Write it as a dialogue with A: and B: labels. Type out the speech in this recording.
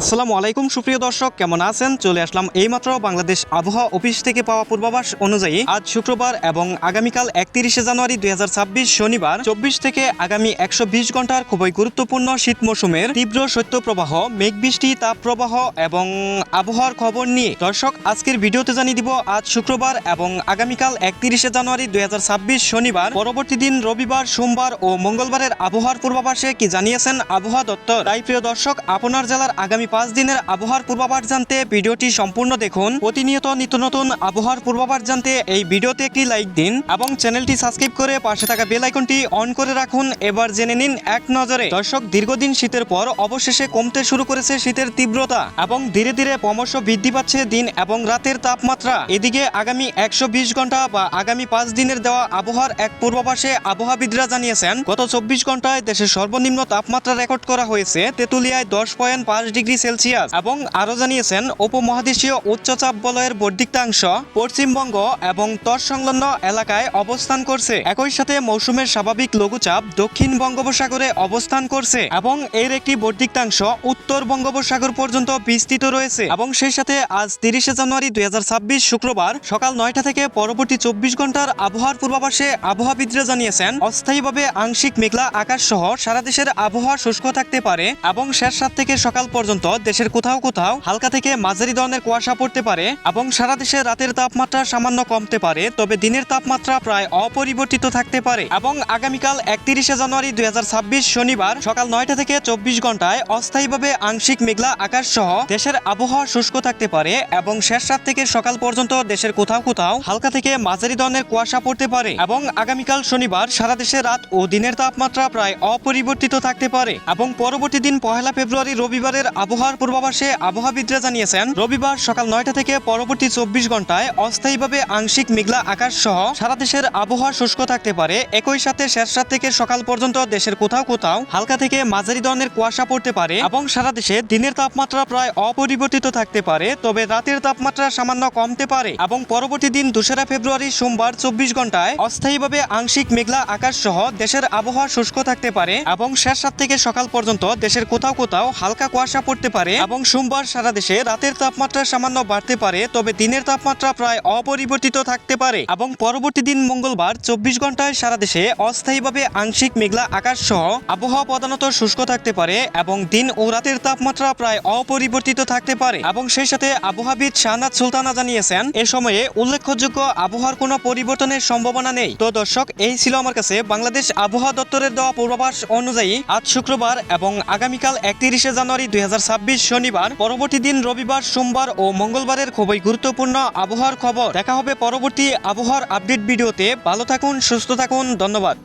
A: আসসালামু আলাইকুম, সুপ্রিয় দর্শক, কেমন আছেন? চলে আসলাম এইমাত্র বাংলাদেশ আবহাওয়া অফিস থেকে পাওয়া পূর্বাভাস অনুযায়ী আজ শুক্রবার এবং আগামীকাল একত্রিশে জানুয়ারি দুই শনিবার চব্বিশ থেকে আগামী একশো ঘণ্টার খুবই গুরুত্বপূর্ণ শীত মৌসুমের তীব্র শৈত্যপ্রবাহ মেঘ বৃষ্টি তাপপ্রবাহ এবং আবহাওয়ার খবর নিয়ে। দর্শক, আজকের ভিডিওতে জানিয়ে দিব, আজ শুক্রবার এবং আগামীকাল একত্রিশে জানুয়ারি দুই হাজার ছাব্বিশ শনিবার, পরবর্তী দিন রবিবার, সোমবার ও মঙ্গলবারের আবহাওয়ার পূর্বাভাসে কি জানিয়েছেন আবহাওয়া দপ্তর? তাই প্রিয় দর্শক, আপনার জেলার আগামী পাঁচ দিনের আবহাওয়ার পূর্বাভাস জানতে ভিডিওটি সম্পূর্ণ দেখুন। প্রতিনিয়ত নিত্য নতুন আবহাওয়ার পূর্বাভাস জানতে এই ভিডিওতে একটি লাইক দিন এবং চ্যানেলটি সাবস্ক্রাইব করে পাশে থাকা বেল আইকনটি অন করে রাখুন। এবার জেনে নিন এক নজরে, দর্শক দীর্ঘদিন শীতের পর অবশেষে কমতে শুরু করেছে শীতের তীব্রতা এবং ধীরে ধীরে ক্রমশ বৃদ্ধি পাচ্ছে দিন এবং রাতের তাপমাত্রা। এদিকে আগামী একশো বিশ ঘণ্টা বা আগামী পাঁচ দিনের দেওয়া আবহাওয়ার এক পূর্বাভাসে আবহাওয়াবিদরা জানিয়েছেন, গত চব্বিশ ঘন্টায় দেশের সর্বনিম্ন তাপমাত্রা রেকর্ড করা হয়েছে তেঁতুলিয়ায় দশ পয়েন্ট পাঁচ ডিগ্রি সেলসিয়াস এবং আরও জানিয়েছেন উপমহাদেশীয় উচ্চচাপ বলয়ের বর্ধিতাংশ পশ্চিমবঙ্গ এবং তৎসংলগ্ন এলাকায় অবস্থান করছে। একই সাথে মৌসুমের স্বাভাবিক লঘুচাপ দক্ষিণ বঙ্গোপসাগরে অবস্থান করছে এবং এর একটি বর্ধিতাংশ উত্তর বঙ্গোপসাগর পর্যন্ত বিস্তৃত রয়েছে এবং সেই সাথে আজ তিরিশে জানুয়ারি দুই হাজার ছাব্বিশ শুক্রবার সকাল নয়টা থেকে পরবর্তী চব্বিশ ঘণ্টার আবহাওয়ার পূর্বাভাসে আবহাওয়াবিদরা জানিয়েছেন, অস্থায়ীভাবে আংশিক মেঘলা আকাশ সহ সারা দেশের আবহাওয়া শুষ্ক থাকতে পারে এবং শেষ সাত থেকে সকাল পর্যন্ত দেশের কোথাও কোথাও হালকা থেকে মাঝারি ধরনের কুয়াশা পড়তে পারে এবং সারা দেশে রাতের তাপমাত্রা সামান্য কমতে পারে, তবে দিনের তাপমাত্রা প্রায় অপরিবর্তিত থাকতে পারে। এবং আগামীকাল একত্রিশে জানুয়ারি দুই শনিবার সকাল নয়টা থেকে চব্বিশ ঘন্টায় অস্থায়ীভাবে আংশিক মেঘলা আকাশ সহ দেশের আবহাওয়া শুষ্ক থাকতে পারে এবং শেষ রাত থেকে সকাল পর্যন্ত দেশের কোথাও কোথাও হালকা থেকে মাঝারি ধরনের কুয়াশা পড়তে পারে এবং আগামীকাল শনিবার সারা দেশে রাত ও দিনের তাপমাত্রা প্রায় অপরিবর্তিত থাকতে পারে। এবং পরবর্তী দিন পহেলা ফেব্রুয়ারি রবিবারের আবহাওয়ার পূর্বাভাসে আবহাওয়াবিদরা জানিয়েছেন, রবিবার সকাল নয়টা থেকে পরবর্তী চব্বিশ ঘন্টায় অস্থায়ীভাবে আংশিক মেঘলা আকাশ সহ সারা দেশের আবহাওয়া শুষ্ক থাকতে পারে। একই সাথে শেষ রাত থেকে সকাল পর্যন্ত দেশের কোথাও কোথাও হালকা থেকে মাঝারি ধরনের কুয়াশা পড়তে পারে এবং সারা দেশে দিনের তাপমাত্রা প্রায় অপরিবর্তিত থাকতে পারে, তবে রাতের তাপমাত্রা সামান্য কমতে পারে এবং পরবর্তী দিন দোসরা ফেব্রুয়ারি সোমবার চব্বিশ ঘন্টায় অস্থায়ীভাবে আংশিক মেঘলা আকাশ সহ দেশের আবহাওয়া শুষ্ক থাকতে পারে এবং শেষ রাত থেকে সকাল পর্যন্ত দেশের কোথাও কোথাও হালকা কুয়াশা পড়তে পারে এবং সোমবার সারা দেশে রাতের তাপমাত্রা সামান্য বাড়তে পারে, তবে দিনের তাপমাত্রা প্রায় অপরিবর্তিত থাকতে পারে এবং পরবর্তী দিন মঙ্গলবার চব্বিশ ঘন্টায় সারা দেশে অস্থায়ীভাবে আংশিক মেঘলা আকাশ সহ আবহাওয়া প্রধানত শুষ্ক থাকতে পারে এবং দিন ও রাতের তাপমাত্রা প্রায় অপরিবর্তিত থাকতে পারে এবং সেই সাথে আবহাওয়াবিদ শাহনাজ সুলতানা জানিয়েছেন, এ সময়ে উল্লেখযোগ্য আবহাওয়ার কোনো পরিবর্তনের সম্ভাবনা নেই। তো দর্শক, এই ছিল আমার কাছে বাংলাদেশ আবহাওয়া দপ্তরের দেওয়া পূর্বাভাস অনুযায়ী আজ শুক্রবার এবং আগামীকাল একত্রিশে জানুয়ারি দুই হাজার শনিবার, পরবর্তী দিন রবিবার, সোমবার ও মঙ্গলবারের খুবই গুরুত্বপূর্ণ আবহাওয়ার খবর। দেখা হবে পরবর্তী আবহাওয়ার আপডেট ভিডিওতে। ভালো থাকুন, সুস্থ থাকুন, ধন্যবাদ।